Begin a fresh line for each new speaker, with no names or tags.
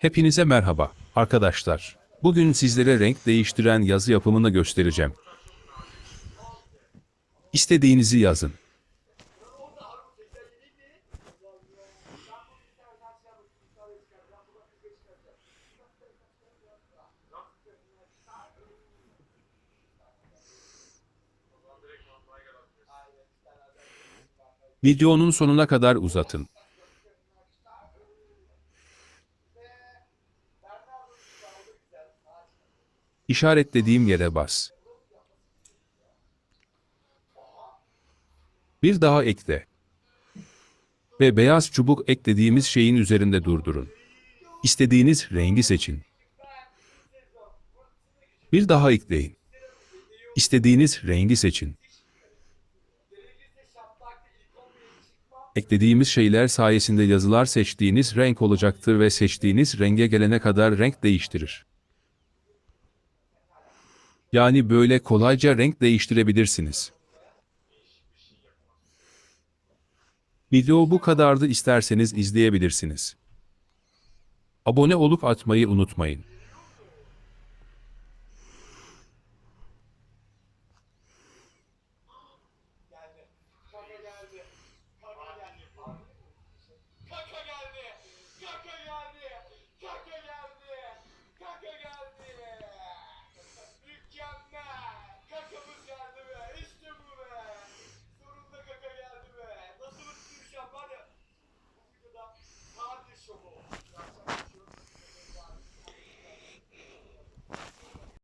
Hepinize merhaba arkadaşlar. Bugün sizlere renk değiştiren yazı yapımını göstereceğim. İstediğinizi yazın. Videonun sonuna kadar uzatın. İşaretlediğim yere bas. Bir daha ekle. Ve beyaz çubuk eklediğimiz şeyin üzerinde durdurun. İstediğiniz rengi seçin. Bir daha ekleyin. İstediğiniz rengi seçin. Eklediğimiz şeyler sayesinde yazılar seçtiğiniz renk olacaktır ve seçtiğiniz renge gelene kadar renk değiştirir. Yani böyle kolayca renk değiştirebilirsiniz. Video bu kadardı isterseniz izleyebilirsiniz. Abone olup atmayı unutmayın.